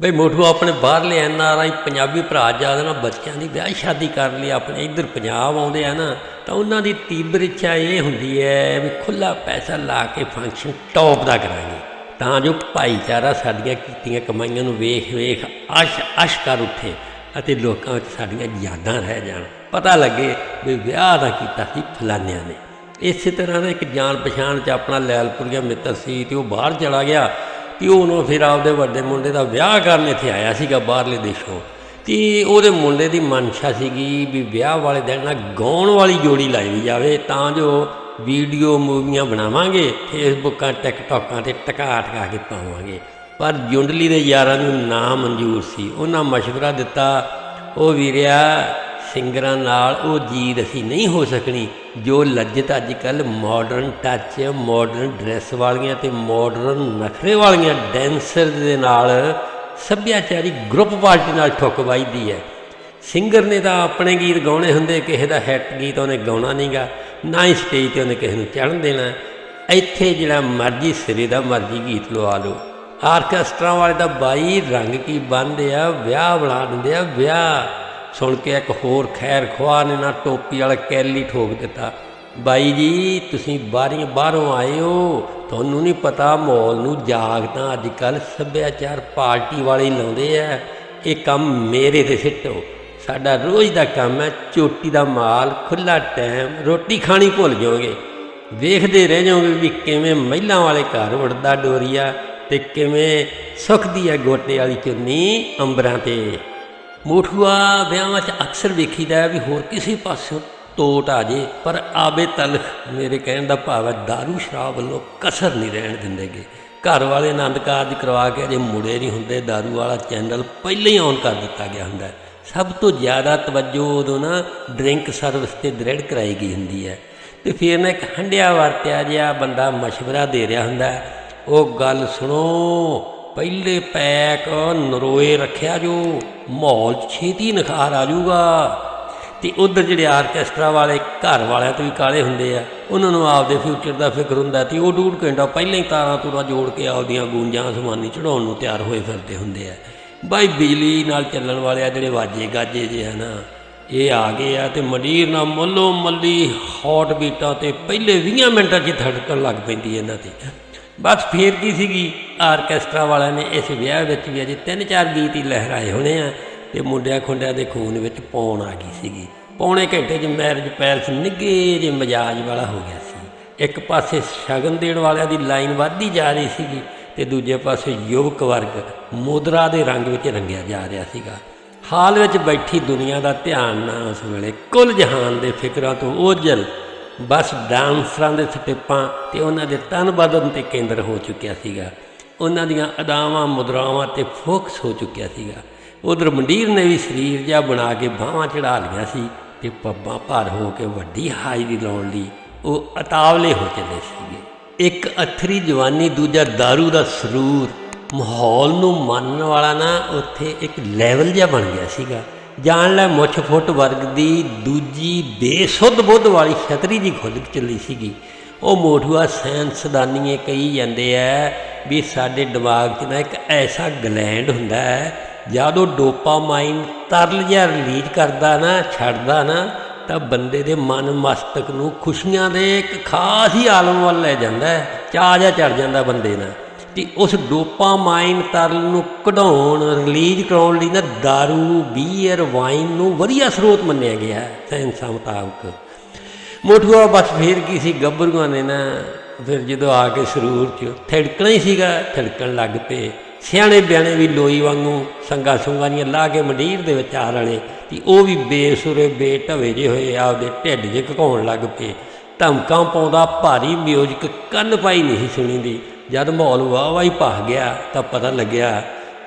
ਬਈ ਮੋਠੂ ਆਪਣੇ ਬਾਹਰਲੇ ਐਨ ਆਰ ਆਈ ਪੰਜਾਬੀ ਭਰਾ ਜ਼ਿਆਦਾ ਨਾ ਬੱਚਿਆਂ ਦੀ ਵਿਆਹ ਸ਼ਾਦੀ ਕਰਨ ਲਈ, ਆਪਣੇ ਇੱਧਰ ਪੰਜਾਬ ਆਉਂਦੇ ਆ ਨਾ, ਤਾਂ ਉਹਨਾਂ ਦੀ ਤੀਬਰ ਇੱਛਾ ਇਹ ਹੁੰਦੀ ਹੈ ਵੀ ਖੁੱਲਾ ਪੈਸਾ ਲਾ ਕੇ ਫੰਕਸ਼ਨ ਟੌਪ ਦਾ ਕਰਾਂਗੇ। ਤਾਂ ਜੋ ਭਾਈਚਾਰਾ ਸਾਡੀਆਂ ਕੀਤੀਆਂ ਕਮਾਈਆਂ ਨੂੰ ਵੇਖ ਵੇਖ ਅਸ਼ ਅਸ਼ ਕਰ ਉੱਠੇ ਅਤੇ ਲੋਕਾਂ ਵਿੱਚ ਸਾਡੀਆਂ ਯਾਦਾਂ ਰਹਿ ਜਾਣ। ਪਤਾ ਲੱਗੇ ਵੀ ਵਿਆਹ ਦਾ ਕੀਤਾ ਸੀ ਫਲਾਨਿਆਂ ਨੇ। ਇਸੇ ਤਰ੍ਹਾਂ ਦਾ ਇੱਕ ਜਾਣ ਪਛਾਣ ਚ ਆਪਣਾ ਲੈਲਪੁਰੀਆ ਮਿੱਤਰ ਸੀ ਤੇ ਉਹ ਬਾਹਰ ਚਲਾ ਗਿਆ। ਤੇ ਉਹਨੂੰ ਫਿਰ ਆਪਦੇ ਵੱਡੇ ਮੁੰਡੇ ਦਾ ਵਿਆਹ ਕਰਨ ਇੱਥੇ ਆਇਆ ਸੀਗਾ ਬਾਹਰਲੇ ਦੇਸ਼ੋਂ। ਤੇ ਉਹਦੇ ਮੁੰਡੇ ਦੀ ਮਨਸ਼ਾ ਸੀਗੀ ਵੀ ਵਿਆਹ ਵਾਲੇ ਦਿਨ ਨਾ ਗਾਉਣ ਵਾਲੀ ਜੋੜੀ ਲਾਈ ਜਾਵੇ, ਤਾਂ ਜੋ ਵੀਡੀਓ ਮੂਵੀਆਂ ਬਣਾਵਾਂਗੇ, ਫੇਸਬੁੱਕਾਂ, ਟਿਕਟੋਕਾਂ ਤੇ ਟਕਾ ਟਕਾ ਕੇ ਪਾਵਾਂਗੇ। ਪਰ ਜੁੰਡਲੀ ਦੇ ਯਾਰਾਂ ਨੂੰ ਨਾ ਮਨਜ਼ੂਰ ਸੀ। ਉਹਨਾਂ ਮਸ਼ਵਰਾ ਦਿੱਤਾ, ਉਹ ਵੀਰਿਆ ਸਿੰਗਰਾਂ ਨਾਲ ਉਹ ਜੀਤ ਅਸੀਂ ਨਹੀਂ ਹੋ ਸਕਣੀ, ਜੋ ਲੱਜਤ ਅੱਜ ਕੱਲ ਮਾਡਰਨ ਟੱਚ ਮਾਡਰਨ ਡਰੈਸ ਵਾਲੀਆਂ ਤੇ ਮਾਡਰਨ ਨਖਰੇ ਵਾਲੀਆਂ ਡੈਂਸਰ ਦੇ ਨਾਲ ਸੱਭਿਆਚਾਰੀ ਗਰੁੱਪ ਪਾਰਟੀ ਨਾਲ ਠੁੱਕ ਹੈ। ਸਿੰਗਰ ਨੇ ਤਾਂ ਆਪਣੇ ਗੀਤ ਗਾਉਣੇ ਹੁੰਦੇ, ਕਿਸੇ ਦਾ ਹਿੱਟ ਗੀਤ ਉਹਨੇ ਗਾਉਣਾ ਨਹੀਂਗਾ, ਨਾ ਹੀ ਸਟੇਜ ਤੇ ਉਹਨੇ ਕਿਸੇ ਨੂੰ ਚੜ੍ਹਨ ਦੇਣਾ। ਇੱਥੇ ਜਿਹੜਾ ਮਰਜ਼ੀ ਸਿਰੇ ਦਾ ਮਰਜ਼ੀ ਗੀਤ ਲਵਾ ਲਓ। ਆਰਕੈਸਟਰਾ ਵਾਲੇ ਦਾ ਬਾਈ ਰੰਗ ਕੀ ਬੰਨ੍ਹਦੇ ਆ, ਵਿਆਹ ਬਣਾ ਦਿੰਦੇ ਆ, ਵਿਆਹ। ਸੁਣ ਕੇ ਇੱਕ ਹੋਰ ਖੈਰ ਖਵਾ ਨੇ ਨਾ ਟੋਪੀ ਵਾਲਾ ਕੈਲੀ ਠੋਕ ਦਿੱਤਾ। ਬਾਈ ਜੀ, ਤੁਸੀਂ ਬਾਹਰੀਂ ਬਾਹਰੋਂ ਆਏ ਹੋ। ਤੁਹਾਨੂੰ ਨਹੀਂ ਪਤਾ, ਮਾਹੌਲ ਨੂੰ ਜਾਗ ਤਾਂ ਅੱਜ ਕੱਲ ਸੱਭਿਆਚਾਰ ਪਾਰਟੀ ਵਾਲੇ ਲਾਉਂਦੇ ਆ। ਇਹ ਕੰਮ ਮੇਰੇ ਤੇ ਸਿੱਟੋ ਸਾਡਾ ਰੋਜ਼ ਦਾ ਕੰਮ ਹੈ, ਚੋਟੀ ਦਾ ਮਾਲ ਖੁੱਲਾ ਟਾਈਮ, ਰੋਟੀ ਖਾਣੀ ਭੁੱਲ ਜਾਓਗੇ। ਵੇਖਦੇ ਰਹਿ ਜਾਓਗੇ ਵੀ ਕਿਵੇਂ ਮਹਿਲਾਂ ਵਾਲੇ ਘਰ ਉੜਦਾ ਡੋਰੀਆ ਤੇ ਕਿਵੇਂ ਸੁੱਕਦੀ ਹੈ ਗੋਟੇ ਵਾਲੀ ਚੁੰਨੀ ਅੰਬਰਾਂ ਤੇ। ਮੋਠੂਆ ਵਿਆਹਾਂ 'ਚ ਅਕਸਰ ਵੇਖੀਦਾ ਹੈ ਵੀ ਹੋਰ ਕਿਸੇ ਪਾਸੋਂ ਟੋਟ ਆ ਜੇ ਪਰ ਆਬੇ ਤਲਖ ਮੇਰੇ ਕਹਿਣ ਦਾ ਭਾਵ ਹੈ दारू ਸ਼ਰਾਬ ਵੱਲੋਂ ਕਸਰ ਨਹੀਂ ਰਹਿਣ ਦਿੰਦੇਗੇ ਘਰ ਵਾਲੇ ਆਨੰਦ ਕਾਰਜ ਕਰਵਾ ਕੇ ਅਜੇ ਮੁੜੇ ਨਹੀਂ ਹੁੰਦੇ दारू ਵਾਲਾ ਚੈਨਲ ਪਹਿਲਾਂ ਹੀ ਔਨ ਕਰ ਦਿੱਤਾ ਗਿਆ ਹੁੰਦਾ ਹੈ। ਸਭ ਤੋਂ ਜ਼ਿਆਦਾ ਤਵੱਜੋ ਉਦੋਂ ਨਾ ਡਰਿੰਕ ਸਰਵਿਸ ਤੇ ਦ੍ਰਿੜ ਕਰਾਈ ਗਈ ਹੁੰਦੀ ਹੈ ਤੇ ਫਿਰ ਨਾ ਇੱਕ ਹੰਡਿਆ ਵਰਤਿਆ ਜਿਹਾ ਬੰਦਾ مشورہ ਦੇ ਰਿਹਾ ਹੁੰਦਾ ਹੈ, ਉਹ ਗੱਲ ਸੁਣੋ ਪਹਿਲੇ ਪੈਕ ਨਰੋਏ ਰੱਖਿਆ ਜੋ ਮਾਹੌਲ ਛੇਤੀ ਨਿਖਾਰ ਆ ਜਾਊਗਾ। ਤੇ ਉਧਰ ਜਿਹੜੇ ਆਰਕੈਸਟਰਾ ਵਾਲੇ ਘਰ ਵਾਲਿਆਂ ਤੋਂ ਵੀ ਕਾਲੇ ਹੁੰਦੇ ਆ, ਉਹਨਾਂ ਨੂੰ ਆਪਦੇ ਫਿਊਚਰ ਦਾ ਫਿਕਰ ਹੁੰਦਾ ਤੇ ਉਹ ਡੂਢ ਘੰਟਾ ਪਹਿਲਾਂ ਹੀ ਤਾਰਾਂ ਤੂਰਾਂ ਜੋੜ ਕੇ ਆਪਦੀਆਂ ਗੂੰਜਾਂ ਸਮਾਨੀ ਚੜਾਉਣ ਨੂੰ ਤਿਆਰ ਹੋਏ ਫਿਰਦੇ ਹੁੰਦੇ ਆ। ਬਾਈ ਬਿਜਲੀ ਨਾਲ ਚੱਲਣ ਵਾਲੇ ਆ ਜਿਹੜੇ ਵਾਜੇ ਗਾਜੇ ਜੇ ਆ ਨਾ ਇਹ ਆ ਗਏ ਆ ਤੇ ਮੰਡੀਰ ਨਾਲ ਮੱਲੋ ਮੱਲੀ ਹੌਟ ਬੀਟਾਂ ਤੇ ਪਹਿਲੇ 20 ਮਿੰਟਾਂ 'ਚ ਥੜਕਣ ਲੱਗ ਪੈਂਦੀ ਇਹਨਾਂ ਤੇ। ਬਸ ਫੇਰ ਕੀ ਸੀਗੀ? ਆਰਕੈਸਟਰਾ ਵਾਲਿਆਂ ਨੇ ਇਸ ਵਿਆਹ ਵਿੱਚ ਵੀ ਅਜੇ ਤਿੰਨ ਚਾਰ ਗੀਤ ਹੀ ਲਹਿਰਾਏ ਹੋਣੇ ਆ ਤੇ ਮੁੰਡਿਆਂ ਖੁੰਡਿਆਂ ਦੇ ਖੂਨ ਵਿੱਚ ਪੌਣ ਆ ਗਈ ਸੀਗੀ। ਪੌਣੇ ਘੰਟੇ 'ਚ ਮੈਰਿਜ ਪੈਲਸ ਨਿੱਘੇ ਜਿਹੇ ਮਜਾਜ ਵਾਲਾ ਹੋ ਗਿਆ ਸੀ। ਇੱਕ ਪਾਸੇ ਸ਼ਗਨ ਦੇਣ ਵਾਲਿਆਂ ਦੀ ਲਾਈਨ ਵੱਧਦੀ ਜਾ ਰਹੀ ਸੀਗੀ ਤੇ ਦੂਜੇ ਪਾਸੇ ਯੁਵਕ ਵਰਗ ਮੁਦਰਾ ਦੇ ਰੰਗ ਵਿੱਚ ਰੰਗਿਆ ਜਾ ਰਿਹਾ ਸੀਗਾ। ਹਾਲ ਵਿੱਚ ਬੈਠੀ ਦੁਨੀਆ ਦਾ ਧਿਆਨ ਨਾ ਉਸ ਵੇਲੇ ਕੁੱਲ ਜਹਾਨ ਦੇ ਫਿਕਰਾਂ ਤੋਂ ਓਝਲ ਬਸ ਡਾਂਸਰਾਂ ਦੇ ਸਟੈਪਾਂ ਤੇ ਉਹਨਾਂ ਦੇ ਤਨ ਬਦਨ ਤੇ ਕੇਂਦਰ ਹੋ ਚੁੱਕਿਆ ਸੀਗਾ। ਉਹਨਾਂ ਦੀਆਂ ਅਦਾਵਾਂ, ਮੁਦਰਾਵਾਂ ਤੇ ਫੋਕਸ ਹੋ ਚੁੱਕਿਆ ਸੀਗਾ। ਉਧਰ ਮੰਡੀਰ ਨੇ ਵੀ ਸਰੀਰ ਜਿਹਾ ਬਣਾ ਕੇ ਬਾਹਾਂ ਚੜਾ ਲਿਆ ਸੀ ਤੇ ਪੱਬਾਂ ਭਾਰ ਹੋ ਕੇ ਵੱਡੀ ਹਾਜ਼ਰੀ ਲਾਉਣ ਲਈ ਉਹ ਅਤਾਵਲੇ ਹੋ ਚੱਲੇ ਸੀਗੇ। ਇੱਕ ਅਥਰੀ ਜਵਾਨੀ, ਦੂਜਾ दारू ਦਾ ਸਰੂਰ। ਮਾਹੌਲ ਨੂੰ ਮੰਨਣ ਵਾਲਾ ਨਾ ਉੱਥੇ ਇੱਕ ਲੈਵਲ ਜਿਹਾ ਬਣ ਗਿਆ ਸੀਗਾ। ਜਾਣ ਲੈ ਮੁੱਛ ਫੁੱਟ ਵਰਗ ਦੀ ਦੂਜੀ ਬੇਸੁੱਧ ਬੁੱਧ ਵਾਲੀ ਛਤਰੀ ਜੀ ਖੁੱਲ ਚੱਲੀ ਸੀਗੀ। ਉਹ ਮੋਠੂਆ ਸਾਇੰਸਦਾਨੀਏ ਕਹੀ ਜਾਂਦੇ ਆ ਵੀ ਸਾਡੇ ਦਿਮਾਗ 'ਚ ਨਾ ਇੱਕ ਐਸਾ ਗਲੈਂਡ ਹੁੰਦਾ ਹੈ ਜਦ ਜਦੋਂ ਡੋਪਾਮਾਈਨ ਤਰਲ ਜਿਹਾ ਰਿਲੀਜ਼ ਕਰਦਾ ਨਾ, ਛੱਡਦਾ ਨਾ, ਤਾਂ ਬੰਦੇ ਦੇ ਮਨ ਮਸਤਕ ਨੂੰ ਖੁਸ਼ੀਆਂ ਦੇ ਇੱਕ ਖਾਸ ਹੀ ਆਲਮ ਵੱਲ ਲੈ ਜਾਂਦਾ ਹੈ ਚਾਹ ਜਿਹਾ ਚੜ ਜਾਂਦਾ ਬੰਦੇ ਨਾਲ। ਤੇ ਉਸ ਡੋਪਾਮਾਈਨ ਤਰਲ ਨੂੰ ਕਢਾਉਣ, ਰਿਲੀਜ਼ ਕਰਾਉਣ ਲਈ ਨਾ दारू ਬੀਅਰ, ਵਾਈਨ ਨੂੰ ਵਧੀਆ ਸਰੋਤ ਮੰਨਿਆ ਗਿਆ ਹੈ, ਸਾਇੰਸਾਂ ਮੁਤਾਬਕ। ਮੋਠੂਆ ਬਸ ਫੇਰ ਕੀ ਸੀ, ਗੱਭਰੂਆਂ ਨੇ ਨਾ ਫਿਰ ਜਦੋਂ ਆ ਕੇ ਸਰੂਰ 'ਚ ਥੜਕਣਾ ਹੀ ਸੀਗਾ, ਥੜਕਣ ਲੱਗ ਪਏ। ਸਿਆਣੇ ਬਿਆਣੇ ਵੀ ਲੋਈ ਵਾਂਗੂ ਸੰਗਾ ਸੁੰਗਾ ਦੀਆਂ ਲਾ ਕੇ ਮੰਡੀਰ ਦੇ ਵਿੱਚ ਆ ਰਲੇ ਤੇ ਉਹ ਵੀ ਬੇਸੁਰੇ, ਬੇਢਵੇ ਜੇ ਹੋਏ, ਆਪਦੇ ਢਿੱਡ 'ਚ ਘਕਾਉਣ ਲੱਗ ਪਏ। ਧਮਕਾਂ ਪਾਉਂਦਾ, ਭਾਰੀ ਮਿਊਜ਼ਿਕ ਕੰਨ ਪਾਈ ਨਹੀਂ ਸੀ ਸੁਣੀਦੀ। ਜਦ ਮਾਹੌਲ ਵਾਹ ਵਾਹ ਹੀ ਭਾ ਗਿਆ ਤਾਂ ਪਤਾ ਲੱਗਿਆ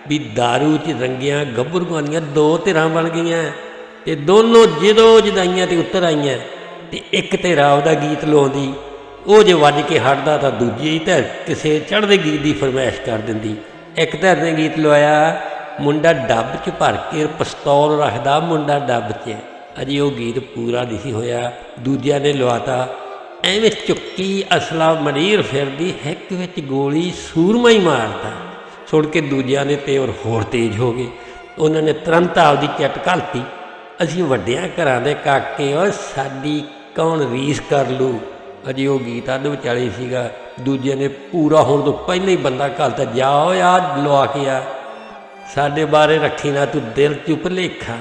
ਵੀ दारू 'ਚ ਰੰਗੀਆਂ ਗੱਭਰੂਆਂ ਦੀਆਂ ਦੋ ਧਿਰਾਂ ਬਣ ਗਈਆਂ। ਤੇ ਦੋਨੋਂ ਜਦੋਂ ਜਦਾਈਆਂ ਤੇ ਉੱਤਰ ਆਈਆਂ ਤੇ ਇੱਕ ਤੇ ਰਾਵ ਦਾ ਗੀਤ ਲਾਉਂਦੀ ਉਹ ਜੇ ਵੱਜ ਕੇ ਹਟਦਾ ਤਾਂ ਦੂਜੀ ਧਿਰ ਕਿਸੇ ਚੜ੍ਹਦੇ ਗੀਤ ਦੀ ਫਰਮਾਇਸ਼ ਕਰ ਦਿੰਦੀ। ਇੱਕ ਧਿਰ ਨੇ ਗੀਤ ਲਵਾਇਆ, ਮੁੰਡਾ ਡੱਬ 'ਚ ਭਰ ਕੇ ਪਿਸਤੌਲ ਰੱਖਦਾ ਮੁੰਡਾ ਡੱਬ 'ਚ। ਅਜੇ ਉਹ ਗੀਤ ਪੂਰਾ ਨਹੀਂ ਸੀ ਹੋਇਆ। ਦੂਜਿਆਂ ਨੇ ਲਵਾਤਾ ਐਵੇਂ ਚੁੱਕੀ ਅਸਲਾ ਮਰੀਰ ਫਿਰਦੀ ਹਿੱਕ ਵਿੱਚ ਗੋਲੀ ਸੂਰਮਾ ਹੀ ਮਾਰਦਾ। ਸੁਣ ਕੇ ਦੂਜਿਆਂ ਨੇ ਤੇ ਔਰ ਹੋਰ ਤੇਜ਼ ਹੋ ਗਏ। ਉਹਨਾਂ ਨੇ ਤੁਰੰਤ ਆਪਦੀ ਚਿੱਟ ਘਲਤੀ। ਅਸੀਂ ਵੱਡਿਆਂ ਘਰਾਂ ਦੇ ਕਾਕੇ ਓ ਸਾਡੀ ਕੌਣ ਰੀਸ ਕਰ ਲੂ? ਅਜੇ ਉਹ ਗੀਤ ਅੱਧ ਵਿਚਾਲੇ ਸੀਗਾ। ਦੂਜੇ ਨੇ ਪੂਰਾ ਹੋਣ ਤੋਂ ਪਹਿਲਾਂ ਹੀ ਬੰਦਾ ਘਲਤਾ, ਜਾ ਓ ਆ ਲਵਾ ਕੇ ਆ। ਸਾਡੇ ਬਾਰੇ ਰੱਖੀ ਨਾ ਤੂੰ ਦਿਲ ਚੁੱਪ ਲੇਖਾ।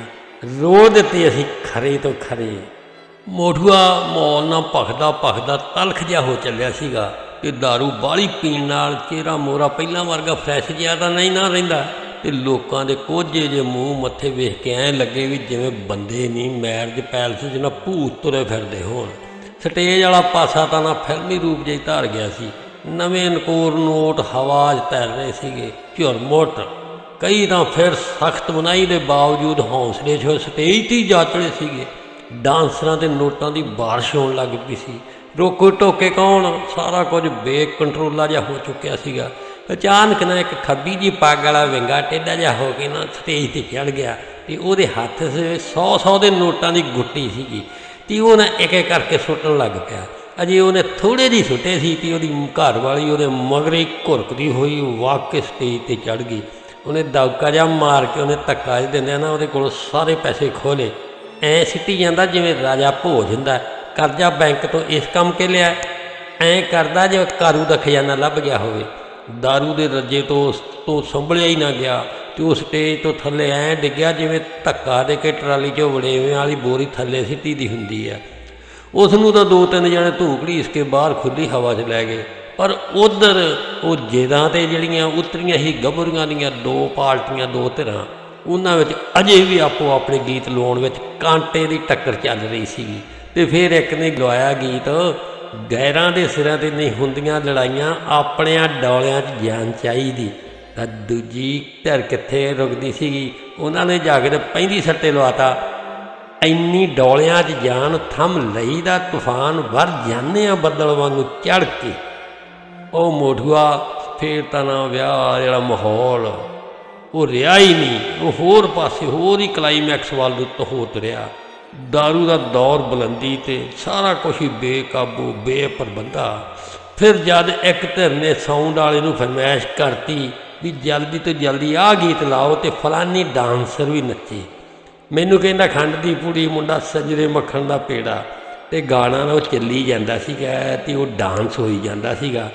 ਰੋਦ ਤੇ ਅਸੀਂ ਖਰੇ ਤੋਂ ਖਰੇ। ਮੋਠੂਆ ਮੌਲ ਨਾਲ ਭਖਦਾ ਭਖਦਾ ਤਲਖ ਜਿਹਾ ਹੋ ਚੱਲਿਆ ਸੀਗਾ ਤੇ दारू ਬਾਲੀ ਪੀਣ ਨਾਲ ਚਿਹਰਾ ਮੋਰਾ ਪਹਿਲਾਂ ਵਰਗਾ ਫਰੈਸ਼ ਜਿਹਾ ਤਾਂ ਨਹੀਂ ਨਾ ਰਹਿੰਦਾ। ਤੇ ਲੋਕਾਂ ਦੇ ਕੋਝੇ ਜੇ ਮੂੰਹ ਮੱਥੇ ਵੇਖ ਕੇ ਐਂ ਲੱਗੇ ਵੀ ਜਿਵੇਂ ਬੰਦੇ ਨਹੀਂ ਮੈਰਜ ਪੈਲਸ 'ਚ ਨਾ ਭੂਤ ਤੁਰੇ ਫਿਰਦੇ ਹੋਣ। ਸਟੇਜ ਵਾਲਾ ਪਾਸਾ ਤਾਂ ਨਾ ਫਿਲਮੀ ਰੂਪ ਜਿਹਾ ਧਾਰ ਗਿਆ ਸੀ। ਨਵੇਂ ਨਕੋਰ ਨੋਟ ਹਵਾ 'ਚ ਤੈਰ ਰਹੇ ਸੀਗੇ ਝੁਰਮੁੱਟ ਕਈ ਤਾਂ ਫਿਰ ਸਖਤ ਮਨਾਈ ਦੇ ਬਾਵਜੂਦ ਹੌਸਲੇ 'ਚ ਸਟੇਜ ਤੇ ਹੀ ਜਾਚੜੇ ਸੀਗੇ। ਡਾਂਸਰਾਂ ਦੇ ਨੋਟਾਂ ਦੀ ਬਾਰਿਸ਼ ਹੋਣ ਲੱਗ ਪਈ ਸੀ। ਰੋਕੋ ਟੋਕੇ ਕੌਣ? ਸਾਰਾ ਕੁਝ ਬੇਕੰਟਰੋਲਾ ਜਿਹਾ ਹੋ ਚੁੱਕਿਆ ਸੀਗਾ। ਅਚਾਨਕ ਨਾ ਇੱਕ ਖੱਬੀ ਜੀ ਪੱਗ ਵਾਲਾ ਵਿੰਗਾ ਟੇਢਾ ਜਿਹਾ ਹੋ ਕੇ ਨਾ ਸਟੇਜ ਤੇ ਚੜ ਗਿਆ ਤੇ ਉਹਦੇ ਹੱਥ 'ਚ 100-100 ਦੇ ਨੋਟਾਂ ਦੀ ਗੁੱਟੀ ਸੀਗੀ ਤੇ ਉਹ ਨਾ ਇੱਕ ਇੱਕ ਕਰਕੇ ਸੁੱਟਣ ਲੱਗ ਪਿਆ। ਅਜੇ ਉਹਨੇ ਥੋੜੇ ਜਿਹੀ ਸੁੱਟੇ ਸੀ ਤੇ ਉਹਦੀ ਘਰ ਵਾਲੀ ਉਹਦੇ ਮਗਰੇ ਘੁਰਕਦੀ ਹੋਈ ਵਾਕ ਕੇ ਸਟੇਜ ਤੇ ਚੜ ਗਈ। ਉਹਨੇ ਦੌਕਾ ਜਿਹਾ ਮਾਰ ਕੇ ਉਹਨੇ ਧੱਕਾ ਜਿਹਾ ਦਿੰਦਿਆਂ ਨਾ ਉਹਦੇ ਕੋਲੋਂ ਸਾਰੇ ਪੈਸੇ ਖੋਲੇ ਐ ਸਿੱਟੀ ਜਾਂਦਾ ਜਿਵੇਂ ਰਾਜਾ ਭੋਜ ਹੁੰਦਾ ਕਰਜ਼ਾ ਬੈਂਕ ਤੋਂ ਇਸ ਕੰਮ ਕੇ ਲਿਆ ਐ ਕਰਦਾ ਜਿਵੇਂ ਕਾਰੂ ਦਾ ਖਜ਼ਾਨਾ ਲੱਭ ਗਿਆ ਹੋਵੇ। दारू ਦੇ ਰੱਜੇ ਤੋਂ ਉਸ ਤੋਂ ਸੰਭਲਿਆ ਹੀ ਨਾ ਗਿਆ। ਤੇ ਉਹ ਸਟੇਜ ਤੋਂ ਥੱਲੇ ਐ ਡਿੱਗਿਆ ਜਿਵੇਂ ਧੱਕਾ ਦੇ ਕੇ ਟਰਾਲੀ 'ਚੋਂ ਵੜੇਵੇਂ ਵਾਲੀ ਬੋਰੀ ਥੱਲੇ ਸਿੱਟੀ ਦੀ ਹੁੰਦੀ ਆ ਉਸ ਨੂੰ ਤਾਂ ਦੋ ਤਿੰਨ ਜਣੇ ਧੂਕੜੀ ਇਸ ਕੇ ਬਾਹਰ ਖੁੱਲੀ ਹਵਾ 'ਚ ਲੈ ਗਏ। ਪਰ ਉਧਰ ਉਹ ਜੇਦਾਂ ਤੇ ਜਿਹੜੀਆਂ ਉਤਰੀਆਂ ਹੀ ਗੱਭਰੂਆਂ ਦੀਆਂ ਦੋ ਪਾਰਟੀਆਂ ਦੋ ਧਿਰਾਂ। ਉਹਨਾਂ ਵਿੱਚ ਅਜੇ ਵੀ ਆਪੋ ਆਪਣੇ ਗੀਤ ਲਾਉਣ ਵਿੱਚ ਕਾਂਟੇ ਦੀ ਟੱਕਰ ਚੱਲ ਰਹੀ ਸੀਗੀ ਤੇ ਫਿਰ ਇੱਕ ਨੇ ਗਵਾਇਆ ਗੀਤ, ਗੈਰਾਂ ਦੇ ਸਿਰਾਂ ਤੇ ਨਹੀਂ ਹੁੰਦੀਆਂ ਲੜਾਈਆਂ, ਆਪਣਿਆਂ ਡੌਲਿਆਂ 'ਚ ਜਾਨ ਚਾਹੀਦੀ। ਤਾਂ ਦੂਜੀ ਧਿਰ ਕਿੱਥੇ ਰੁਕਦੀ ਸੀਗੀ? ਉਹਨਾਂ ਨੇ ਜਾ ਕੇ ਪੈਂਦੀ ਸੱਟੇ ਲਵਾਤਾ। ਇੰਨੀ ਡੌਲਿਆਂ 'ਚ ਜਾਨ ਥੰਮ ਲਈ ਦਾ ਤੂਫਾਨ ਵਰ ਜਾਂਦੇ ਆ ਬੱਦਲ ਵਾਂਗੂ ਚੜ ਕੇ। ਉਹ ਮੋਠੂਆ ਫੇਰ ਤਾਂ ਨਾ ਵਿਆਹ ਜਿਹੜਾ ਮਾਹੌਲ। ਉਹ ਰਿਹਾ ਹੀ ਨਹੀਂ। ਉਹ ਹੋਰ ਪਾਸੇ ਹੋਰ ਹੀ ਕਲਾਈਮੈਕਸ ਵੱਲ ਨੂੰ ਹੋ ਤੁਰਿਆ दारू ਦਾ ਦੌਰ ਬੁਲੰਦੀ ਤੇ ਸਾਰਾ ਕੁਝ ਹੀ ਬੇਕਾਬੂ, ਬੇਪਰਬੰਧਾ। ਫਿਰ ਜਦ ਇੱਕ ਧਿਰ ਨੇ ਸਾਊਂਡ ਵਾਲੇ ਨੂੰ ਫਰਮਾਇਸ਼ ਕਰਤੀ ਵੀ ਜਲਦੀ ਤੋਂ ਜਲਦੀ ਆਹ ਗੀਤ ਲਾਓ ਤੇ ਫਲਾਨੀ ਡਾਂਸਰ ਵੀ ਨੱਚੇ। ਮੈਨੂੰ ਕਹਿੰਦਾ, ਖੰਡ ਦੀ ਪੂੜੀ ਮੁੰਡਾ ਸਜਰੇ ਮੱਖਣ ਦਾ ਪੇੜਾ। ਤੇ ਗਾਣਾ ਨਾ ਉਹ ਚੱਲੀ ਜਾਂਦਾ ਸੀਗਾ ਤੇ ਉਹ ਡਾਂਸ ਹੋਈ ਜਾਂਦਾ ਸੀਗਾ।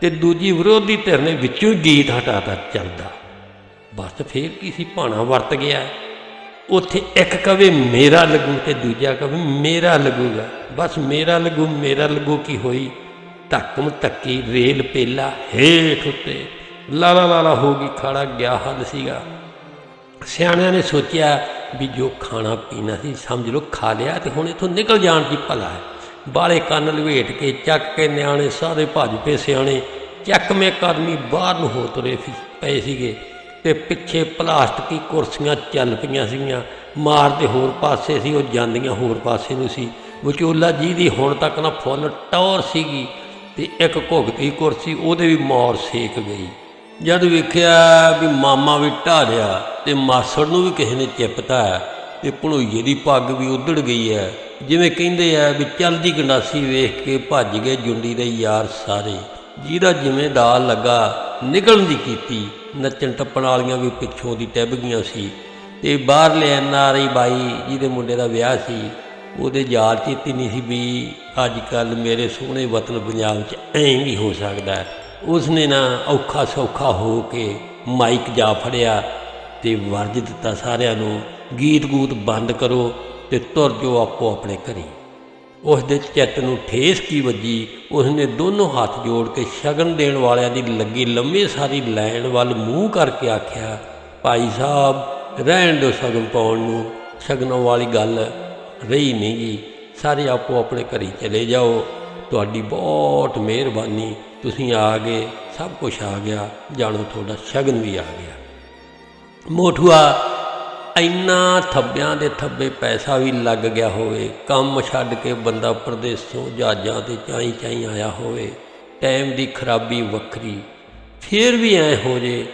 ਤੇ ਦੂਜੀ ਵਿਰੋਧੀ ਧਿਰ ਨੇ ਵਿੱਚੋਂ ਹੀ ਗੀਤ ਹਟਾਤਾ ਚੱਲਦਾ। ਬਸ ਫੇਰ ਕੀ ਸੀ? ਭਾਣਾ ਵਰਤ ਗਿਆ। ਉੱਥੇ ਇੱਕ ਕਵੇ ਮੇਰਾ ਲੱਗੂ ਤੇ ਦੂਜਾ ਕਵੇ ਮੇਰਾ ਲੱਗੂਗਾ ਬਸ ਮੇਰਾ ਲੱਗੂ ਮੇਰਾ ਲੱਗੂ ਕੀ ਹੋਈ? ਧੱਕਮ ਧੱਕੀ ਰੇਲ ਪੇਲਾ ਹੇਠ ਉੱਤੇ ਲਾਲਾ ਲਾਲਾ ਹੋ ਗਈ, ਖਾੜਾ ਗਿਆ ਹੱਦ ਸੀਗਾ। ਸਿਆਣਿਆਂ ਨੇ ਸੋਚਿਆ ਵੀ ਜੋ ਖਾਣਾ ਪੀਣਾ ਸੀ ਸਮਝ ਲਓ, ਖਾ ਲਿਆ ਤੇ ਹੁਣ ਇਥੋਂ ਨਿਕਲ ਜਾਣ ਦੀ ਭਲਾ ਹੈ। ਬਾਲੇ ਕੰਨ ਲਵੇਟ ਕੇ ਚੱਕ ਕੇ ਨਿਆਣੇ ਸਾਰੇ ਭੱਜ ਪਏ ਸਿਆਣੇ, ਚੱਕ ਚੱਕਵੇਂ ਕਰਮੀ ਬਾਹਰ ਨੂੰ ਹੋ ਤੁਰੇ ਪਏ ਸੀਗੇ। ਤੇ ਪਿੱਛੇ ਪਲਾਸਟਿਕੀ ਕੁਰਸੀਆਂ ਚੱਲ ਪਈਆਂ ਸੀਗੀਆਂ। ਮਾਰਦੇ ਹੋਰ ਪਾਸੇ ਸੀ, ਉਹ ਜਾਂਦੀਆਂ ਹੋਰ ਪਾਸੇ ਨੂੰ ਸੀ। ਵਿਚੋਲਾ ਜੀ ਦੀ ਹੁਣ ਤੱਕ ਨਾ ਫੁੱਲ ਟੌਰ ਸੀਗੀ ਤੇ ਇੱਕ ਘੁਗਤੀ ਕੁਰਸੀ ਉਹਦੇ ਵੀ ਮੌਰ ਸੇਕ ਗਈ। ਜਦ ਵੇਖਿਆ ਵੀ ਮਾਮਾ ਵੀ ਢਾਲਿਆ ਤੇ ਮਾਸੜ ਨੂੰ ਵੀ ਕਿਸੇ ਨੇ ਚਿਪਤਾ ਹੈ ਤੇ ਭਣੋਈਏ ਦੀ ਪੱਗ ਵੀ ਉਧੜ ਗਈ ਹੈ। ਜਿਵੇਂ ਕਹਿੰਦੇ ਆ ਵੀ ਚਲਦੀ ਗੰਡਾਸੀ ਵੇਖ ਕੇ ਭੱਜ ਗਏ ਜੁੰਡੀ ਦੇ ਯਾਰ ਸਾਰੇ। ਜਿਹਦਾ ਜਿਵੇਂ ਦਾਲ ਲੱਗਾ ਨਿਕਲਣ ਦੀ ਕੀਤੀ। ਨੱਚਣ ਟੱਪਣ ਵਾਲੀਆਂ ਵੀ ਪਿੱਛੋਂ ਦੀ ਟਿੱਬ ਗਈਆਂ ਸੀ। ਤੇ ਬਾਹਰਲੇ ਐਨ ਆਰ ਆਈ ਬਾਈ ਜਿਹਦੇ ਮੁੰਡੇ ਦਾ ਵਿਆਹ ਸੀ, ਉਹਦੇ ਯਾਰ ਚੇਤੀ ਨਹੀਂ ਸੀ ਵੀ ਅੱਜ ਕੱਲ ਮੇਰੇ ਸੋਹਣੇ ਵਤਨ ਪੰਜਾਬ 'ਚ ਐਂ ਵੀ ਹੋ ਸਕਦਾ ਹੈ। ਉਸਨੇ ਨਾ ਔਖਾ ਸੌਖਾ ਹੋ ਕੇ ਮਾਈਕ ਜਾ ਫੜਿਆ ਤੇ ਵਰਜ ਦਿੱਤਾ ਸਾਰਿਆਂ ਨੂੰ ਗੀਤ ਗੂਤ ਬੰਦ ਕਰੋ ਤੇ ਤੁਰ ਜੋ ਆਪੋ ਆਪਣੇ ਘਰੀ। ਉਸ ਦੇ ਚਿੱਤ ਨੂੰ ਠੇਸ ਕੀ ਵੱਜੀ? ਉਸਨੇ ਦੋਨੋਂ ਹੱਥ ਜੋੜ ਕੇ ਸ਼ਗਨ ਦੇਣ ਵਾਲਿਆਂ ਦੀ ਲੱਗੀ ਲੰਮੀ ਸਾਰੀ ਲਾਈਨ ਵੱਲ ਮੂੰਹ ਕਰਕੇ ਆਖਿਆ, ਭਾਈ ਸਾਹਿਬ, ਰਹਿਣ ਦਿਓ ਸ਼ਗਨ ਪਾਉਣ ਨੂੰ। ਸ਼ਗਨਾਂ ਵਾਲੀ ਗੱਲ ਰਹੀ ਨਹੀਂ ਗੀ। ਸਾਰੇ ਆਪੋ ਆਪਣੇ ਘਰੀ ਚਲੇ ਜਾਓ। ਤੁਹਾਡੀ ਬਹੁਤ ਮਿਹਰਬਾਨੀ। ਤੁਸੀਂ ਆ ਗਏ, ਸਭ ਕੁਝ ਆ ਗਿਆ। ਜਾਣੋ ਤੁਹਾਡਾ ਸ਼ਗਨ ਵੀ ਆ ਗਿਆ। ਮੋਠੂਆ ਇੰਨਾ ਥੱਬਿਆਂ ਦੇ ਥੱਬੇ ਪੈਸਾ ਵੀ ਲੱਗ ਗਿਆ ਹੋਵੇ, ਕੰਮ ਛੱਡ ਕੇ ਬੰਦਾ ਪ੍ਰਦੇਸੋਂ ਜਹਾਜ਼ਾਂ ਤੇ ਚਾਈ ਚਾਈ ਆਇਆ ਹੋਵੇ, ਟਾਈਮ ਦੀ ਖਰਾਬੀ ਵੱਖਰੀ, ਫਿਰ ਵੀ ਐ ਹੋ ਜੇ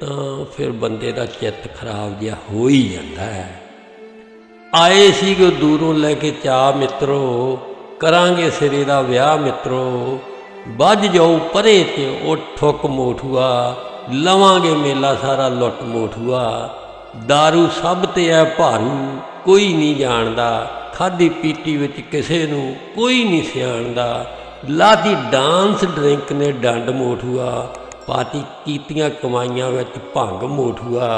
ਤਾਂ ਫਿਰ ਬੰਦੇ ਦਾ ਚਿੱਤ ਖਰਾਬ ਜਿਹਾ ਹੋ ਹੀ ਜਾਂਦਾ ਹੈ। ਆਏ ਸੀਗੇ ਦੂਰੋਂ ਲੈ ਕੇ ਚਾਹ ਮਿੱਤਰੋ, ਕਰਾਂਗੇ ਸਿਰੇ ਦਾ ਵਿਆਹ ਮਿੱਤਰੋ, ਵੱਜ ਜਾਉ ਪਰੇ ਤੇ ਉਹ ਠੁੱਕ ਮੋਠੂਆ, ਲਵਾਂਗੇ ਮੇਲਾ ਸਾਰਾ ਲੁੱਟ ਮੋਠੂਆ दारू ਸਭ ਤੇ ਐ ਭਾਰੂ ਕੋਈ ਨਹੀਂ ਜਾਣਦਾ ਖਾਦੀ ਪੀਤੀ ਵਿੱਚ ਕਿਸੇ ਨੂੰ ਕੋਈ ਨਹੀਂ ਸਿਆਣਦਾ ਲਾਦੀ ਡਾਂਸ ਡਰਿੰਕ ਨੇ ਡੰਡ ਮੋਠੂਆ ਪਾਤੀ ਕੀਤੀਆਂ ਕਮਾਈਆਂ ਵਿੱਚ ਭੰਗ ਮੋਠੂਆ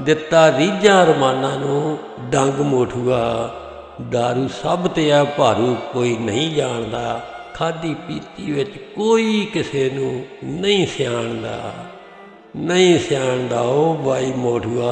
ਦਿੱਤਾ ਰੀਝਾਂ ਰਮਾਨਾਂ ਨੂੰ ਡੰਗ ਮੋਠੂਆ दारू ਸਭ ਤੇ ਆ ਭਾਰੂ ਕੋਈ ਨਹੀਂ ਜਾਣਦਾ ਖਾਦੀ ਪੀਤੀ ਵਿੱਚ ਕੋਈ ਕਿਸੇ ਨੂੰ ਨਹੀਂ ਸਿਆਣਦਾ ਨਹੀਂ ਸਿਆਣਦਾ ਉਹ ਬਾਈ ਮੋਠੂਆ